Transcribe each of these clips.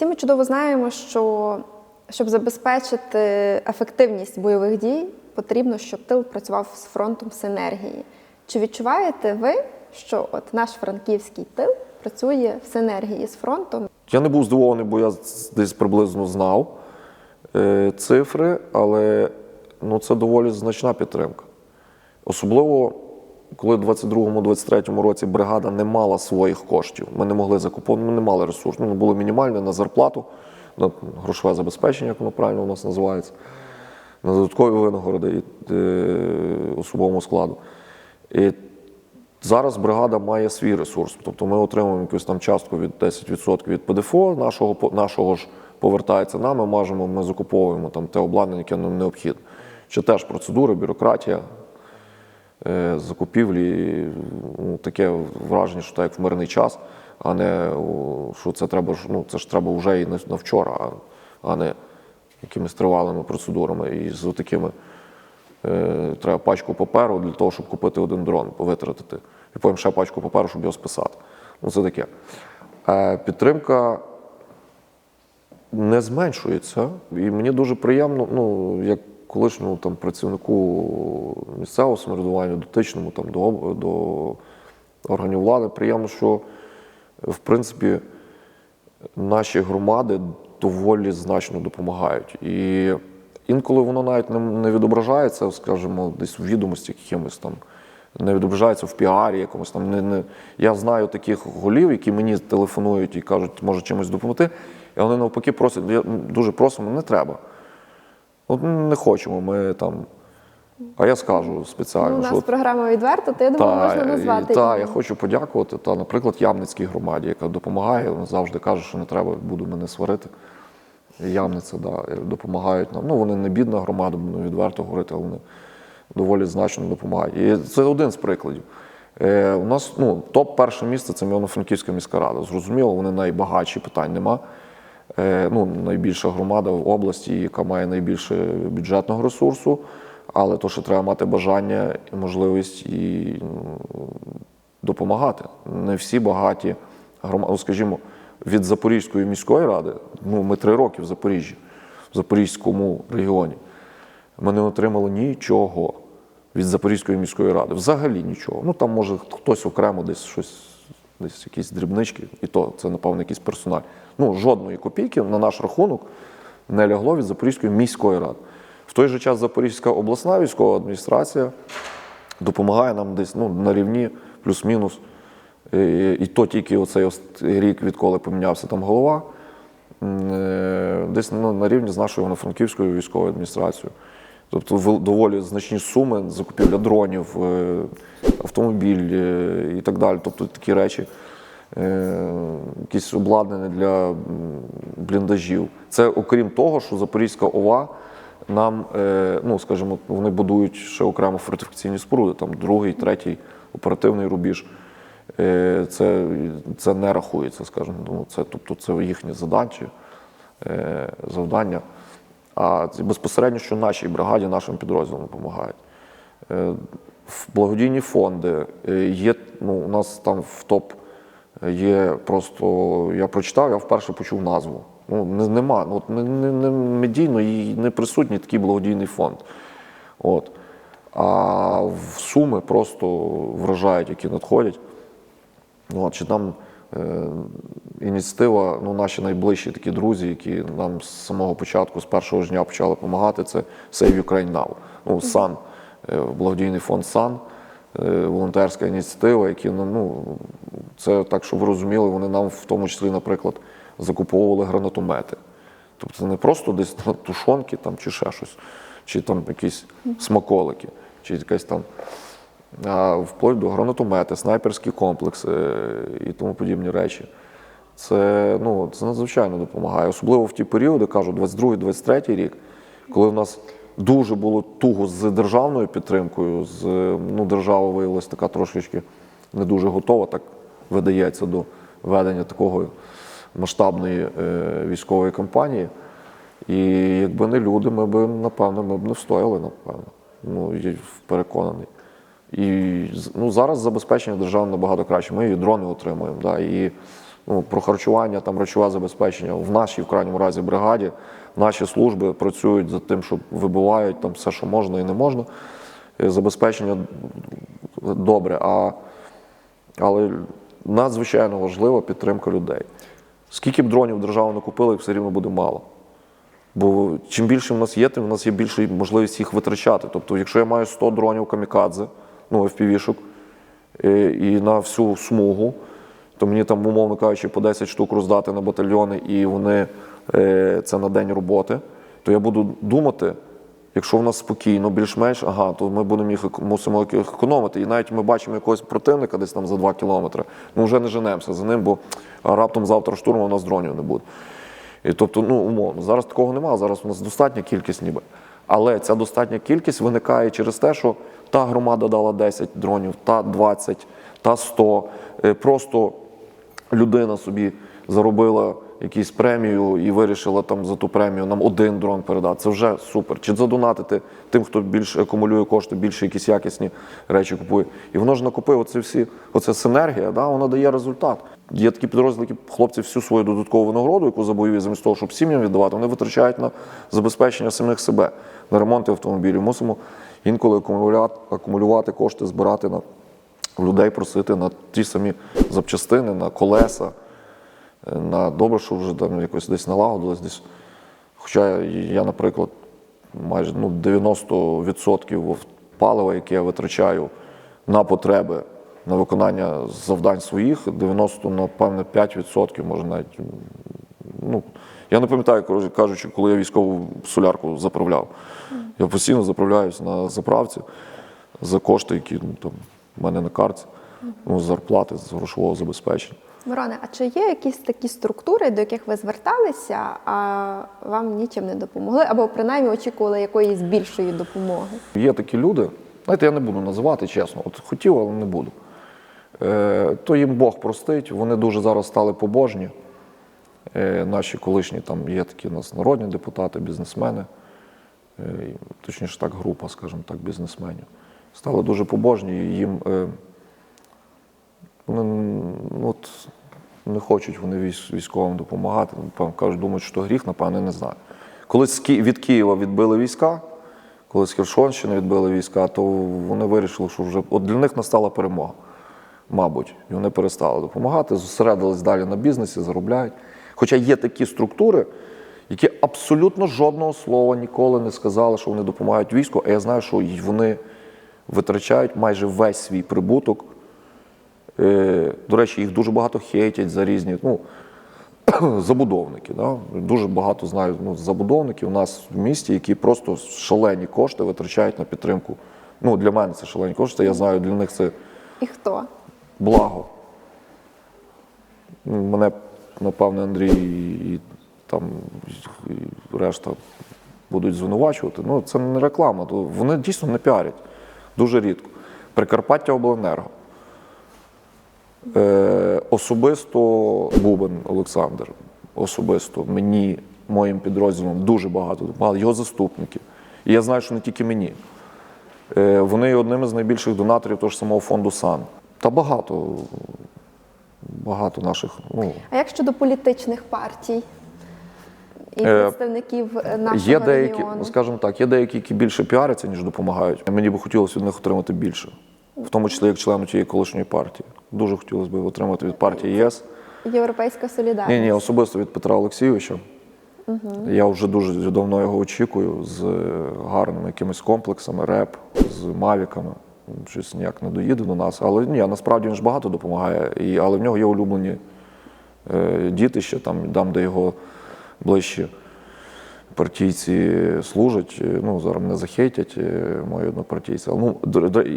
всі ми чудово знаємо, що щоб забезпечити ефективність бойових дій, потрібно, щоб тил працював з фронтом синергії. Чи відчуваєте ви, що от наш франківський тил працює в синергії з фронтом? Я не був здивований, бо я десь приблизно знав е, цифри, але ну, це доволі значна підтримка. Особливо, коли в 22-23 році бригада не мала своїх коштів. Ми не могли закуповувати, ми не мали ресурсів. Ну, було мінімальне на зарплату, на грошове забезпечення, як воно правильно у нас називається, на додаткові винагороди і, е, особовому складу. І Зараз бригада має свій ресурс, тобто ми отримуємо якусь там частку від 10% від ПДФО, нашого, нашого ж повертається нам, ми можемо, ми закуповуємо там те обладнання, яке нам необхідне. Чи теж процедури, бюрократія, закупівлі, ну, таке враження, що так як в мирний час, а не що це треба ну, це ж треба вже і на вчора, а не якимись тривалими процедурами і з такими. Е, треба пачку паперу для того, щоб купити один дрон, витратити. І потім ще пачку паперу, щоб його списати. Ну, це таке. Е, Підтримка не зменшується. І мені дуже приємно, ну, як колишньому там, працівнику місцевого самоврядування, дотичному там, до, до органів влади, приємно, що в принципі наші громади доволі значно допомагають. І інколи воно навіть не, відображається, скажімо, десь в відомості якимось там, не відображається в піарі якомусь там. Не, не... Я знаю таких голів, які мені телефонують і кажуть, може чимось допомогти. І вони навпаки просять, я дуже просимо, не треба. От не хочемо, ми там. А я скажу спеціально, Ну, у нас от- програма відверто, то я думаю, та, можна назвати. та, її. я хочу подякувати. Та, наприклад, Ямницькій громаді, яка допомагає. Вона завжди каже, що не треба буде мене сварити. Ямниця, да, допомагають нам. Ну, вони не бідна громада, буду відверто говорити, але вони доволі значно допомагають. І це один з прикладів. Е, у нас ну, топ перше місце це Івано-Франківська міська рада. Зрозуміло, вони найбагатші, питань нема. Е, ну, найбільша громада в області, яка має найбільше бюджетного ресурсу, але то, що треба мати бажання і можливість і ну, допомагати. Не всі багаті громади, ну, скажімо, від Запорізької міської ради, ну, ми три роки в Запоріжжі, в Запорізькому регіоні. Ми не отримали нічого від Запорізької міської ради. Взагалі нічого. Ну там може хтось окремо десь щось, десь якісь дрібнички, і то це, напевно, якийсь персональ. Ну, жодної копійки на наш рахунок не лягло від Запорізької міської ради. В той же час Запорізька обласна військова адміністрація допомагає нам десь ну, на рівні плюс-мінус. І, і то тільки оцей рік, відколи помінявся там голова, е, десь ну, на рівні з нашою Івано-Франківською військовою адміністрацією. Тобто доволі значні суми закупівля дронів, е, автомобіль е, і так далі. Тобто такі речі, якісь обладнання для бліндажів. Це окрім того, що Запорізька ОВА нам, е, ну скажімо, вони будують ще окремо фортифікаційні споруди, там другий, третій оперативний рубіж. Е, Це, це не рахується, скажімо. Ну, це, тобто це їхні задачі, е, завдання. А безпосередньо, що нашій бригаді, нашим підрозділам допомагають. В Благодійні фонди є, ну, у нас там в топ є просто, я прочитав, я вперше почув назву. Ну, не, нема, ну, от, не, не, не медійно і не присутній такий благодійний фонд. От. А в суми просто вражають, які надходять. Ну, от, чи там е, ініціатива, ну, наші найближчі такі друзі, які нам з самого початку, з першого ж дня почали допомагати, це Save Ukraine Now. Ну, САН, е, благодійний фонд САН, е, волонтерська ініціатива, які ну, це так, щоб ви розуміли, вони нам в тому числі, наприклад, закуповували гранатомети. Тобто це не просто десь тушонки там, чи ще щось, чи там якісь смаколики, чи якась там а вплоть до гранатомети, снайперські комплекси і тому подібні речі. Це, ну, це надзвичайно допомагає. Особливо в ті періоди, кажу, 22-23 рік, коли в нас дуже було туго з державною підтримкою, з, ну, держава виявилася така трошечки не дуже готова, так видається до ведення такого масштабної е, військової кампанії. І якби не люди, ми б, напевно, ми б не встояли, напевно. Ну, я переконаний. І ну, зараз забезпечення держави набагато краще. Ми і дрони отримуємо. Да, і ну, про харчування, там речове забезпечення в нашій, в крайньому разі, бригаді. Наші служби працюють за тим, що вибивають там все, що можна і не можна. Е, Забезпечення добре. А, але надзвичайно важлива підтримка людей. Скільки б дронів держава не купила, їх все рівно буде мало. Бо чим більше в нас є, тим в нас є більше можливість їх витрачати. Тобто, якщо я маю 100 дронів камікадзе, ну FPV-шок, е, і на всю смугу, то мені там, умовно кажучи, по 10 штук роздати на батальйони, і вони е, це на день роботи, то я буду думати, якщо в нас спокійно, більш-менш, ага, то ми будемо їх мусимо економити. І навіть ми бачимо якогось противника десь там за 2 кілометри, ми вже не женемося за ним, бо раптом завтра штурму у нас дронів не буде. І тобто, ну умовно, зараз такого немає, зараз у нас достатня кількість ніби. Але ця достатня кількість виникає через те, що та громада дала 10 дронів, та 20, та 100. Е, Просто людина собі заробила якусь премію і вирішила там за ту премію нам один дрон передати. Це вже супер. Чи задонатити тим, хто більше акумулює кошти, більше якісь якісні речі купує. І воно ж накопив оце всі, оце синергія, да, вона дає результат. Є такі підрозділи, які хлопці всю свою додаткову винагороду, яку за бойові, замість того, щоб сім'ям віддавати, вони витрачають на забезпечення самих себе, на ремонти автомобілів. Мусимо інколи акумулювати кошти, збирати на людей, просити на ті самі запчастини, на колеса. На добре, що вже там якось десь налагодилось десь. Хоча я, наприклад, майже ну, 90% палива, яке я витрачаю на потреби на виконання завдань своїх, 90, напевне, 5%, може навіть. Ну, я не пам'ятаю, кажучи, коли я військову солярку заправляв. Я постійно заправляюсь на заправці за кошти, які ну, там, в мене на карті, ну, з зарплати, з грошового забезпечення. Мироне, а чи є якісь такі структури, до яких ви зверталися, а вам нічим не допомогли, або принаймні очікували якоїсь більшої допомоги? Є такі люди, знаєте, я не буду називати чесно, от хотів, але не буду. Е, то їм Бог простить, вони дуже зараз стали побожні. Е, наші колишні там є такі у нас народні депутати, бізнесмени, е, точніше так, група, скажімо так, бізнесменів. Стали дуже побожні, їм е, от, не хочуть вони військовим допомагати. Кажуть, думають, що то гріх, напевно, не знаю. Коли від Києва відбили війська, коли з Херсонщини відбили війська, то вони вирішили, що вже от для них настала перемога, мабуть. І вони перестали допомагати, зосередились далі на бізнесі, заробляють. Хоча є такі структури, які абсолютно жодного слова ніколи не сказали, що вони допомагають війську, а я знаю, що вони витрачають майже весь свій прибуток. Е, До речі, їх дуже багато хейтять за різні. Ну, забудовники. Да? Дуже багато знаю ну, забудовників у нас в місті, які просто шалені кошти витрачають на підтримку. Ну, для мене це шалені кошти. Я знаю, для них це І хто? благо. Ну, Мене, напевне, Андрій і, там і решта будуть звинувачувати. Ну, це не реклама. Вони дійсно не піарять. Дуже рідко. Прикарпаття Обленерго. Е, особисто Бубен Олександр, особисто мені, моїм підрозділом дуже багато допомагали, його заступники. І я знаю, що не тільки мені. Е, вони є одним із найбільших донаторів того ж самого фонду САН. Та багато, багато наших. Ну, А як щодо політичних партій і Е, представників нашого є деякі, регіону? ну, скажімо так, є деякі, які більше піаряться, ніж допомагають. Мені би хотілося від них отримати більше, в тому числі як члену тієї колишньої партії. Дуже хотілося б отримати від партії ЄС. Європейська солідарність. Ні, ні, особисто від Петра Олексійовича. Я вже дуже давно його очікую з е, гарними якимись комплексами, реп, з мавіками. Щось ніяк не доїде до нас. Але ні, насправді він ж багато допомагає. І, але в нього є улюблені е, дітища, там, там, де його ближчі партійці служать. Е, Ну, зараз мене захейтять е, мої однопартійці. Ну,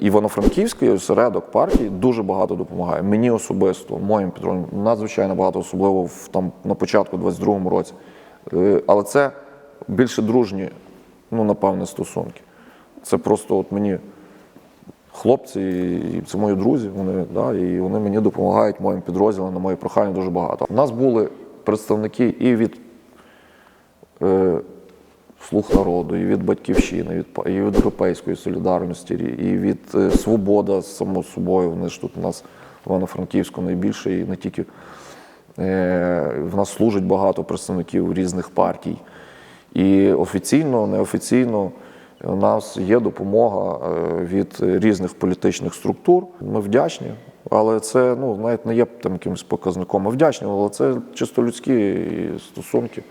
Івано-Франківський осередок партії дуже багато допомагає. Мені особисто, моїм підрозділам, надзвичайно багато, особливо в, там, на початку 22-му році. Е, Але це більше дружні, ну, напевне, стосунки. Це просто от мені хлопці, і це мої друзі, вони, да, і вони мені допомагають моїм підрозділам на мої прохання дуже багато. У нас були представники і від е, Слух народу, і від Батьківщини, від, і від Європейської солідарності, і від е, Свобода, само собою. Вони ж тут у нас в Івано-Франківську найбільше, і не тільки Е, В нас служить багато представників різних партій. І офіційно, неофіційно у нас є допомога від різних політичних структур. Ми вдячні, але це ну, навіть не є там якимось показником. Ми вдячні, але це чисто людські стосунки.